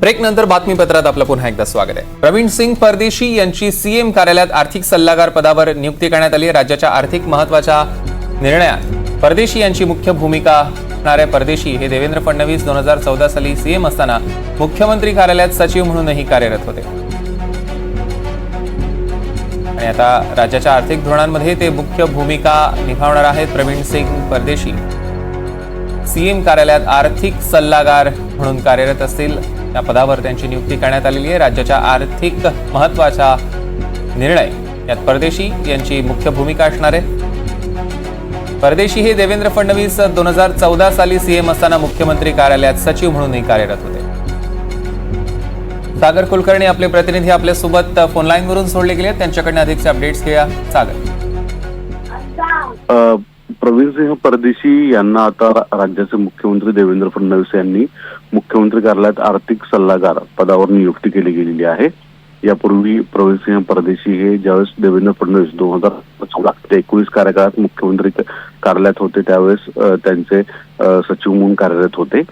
Break नंतर बातमीपत्रात आपलं पुन्हा एकदा स्वागत आहे. प्रवीण सिंग परदेशी यांची सीएम कार्यालयात आर्थिक सल्लागार पदावर नियुक्ती करण्यात आली आहे. राज्याच्या आर्थिक महत्त्वाच्या निर्णयात परदेशी यांची मुख्य भूमिका असणाऱ्या परदेशी हे देवेंद्र फडणवीस दोन हजार चौदा साली सीएम असताना मुख्यमंत्री कार्यालयात सचिव म्हणूनही कार्यरत होते. आणि आता राज्याच्या आर्थिक धोरणांमध्ये ते मुख्य भूमिका निभावणार आहेत. प्रवीण सिंग परदेशी. सीएम कार्यालयात आर्थिक सल्लागार म्हणून कार्यरत असतील. या पदावर त्यांची नियुक्ती करण्यात आलेली आहे. राज्याच्या आर्थिक महत्त्वाचा निर्णय. यात परदेशी यांची मुख्य भूमिका असणार आहे. परदेशी हे देवेंद्र फडणवीस दोन हजार चौदा साली सीएम असताना मुख्यमंत्री कार्यालयात सचिव म्हणूनही कार्यरत होते. सागर कुलकर्णी आपले प्रतिनिधी आपल्यासोबत फोन लाईनवरून सोडले गेले त्यांच्याकडनं अधिकचे अपडेट्स घेऊया. सागर. प्रवीणसिंह परदेशी यांना आता राज्याचे मुख्यमंत्री देवेंद्र फडणवीस यांनी मुख्यमंत्री कार्यालयात आर्थिक सल्लागार पदावर नियुक्ती केली गेलेली आहे. यापूर्वी प्रवीणसिंह परदेशी हे ज्यावेळेस देवेंद्र फडणवीस दोन हजार चौदा ते एकोणीस कार्यकाळात मुख्यमंत्री कार्यालयात होते त्यावेळेस त्यांचे सचिव म्हणून कार्यरत होते.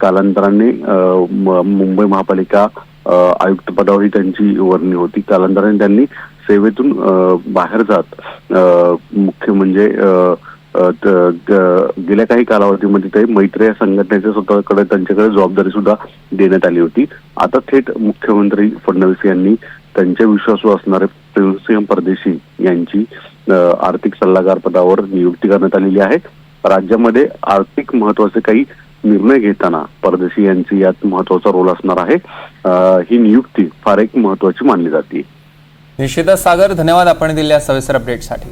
कालांतराने मुंबई महापालिका आयुक्त आयुक्त पदावरही त्यांची वर्णी होती. कालांतराने त्यांनी सेवेतून बाहेर जात मुख्य म्हणजे गेल्या काही कालावधीमध्ये ते मैत्री या संघटनेच्या स्वतःकडे त्यांच्याकडे जबाबदारी सुद्धा देण्यात आली होती. आता थेट मुख्यमंत्री फडणवीस यांनी त्यांच्या विश्वासू असणारे प्रेमसिंह परदेशी यांची आर्थिक सल्लागार पदावर नियुक्ती करण्यात आलेली आहे. राज्यामध्ये आर्थिक महत्त्वाचे काही निर्णय घेताना परदेशी यांची यात महत्त्वाचा रोल असणार आहे. ही नियुक्ती फार एक महत्वाची मानली जाते. निश्चितच सागर धन्यवाद आपण दिलेल्या सविस्तर अपडेटसाठी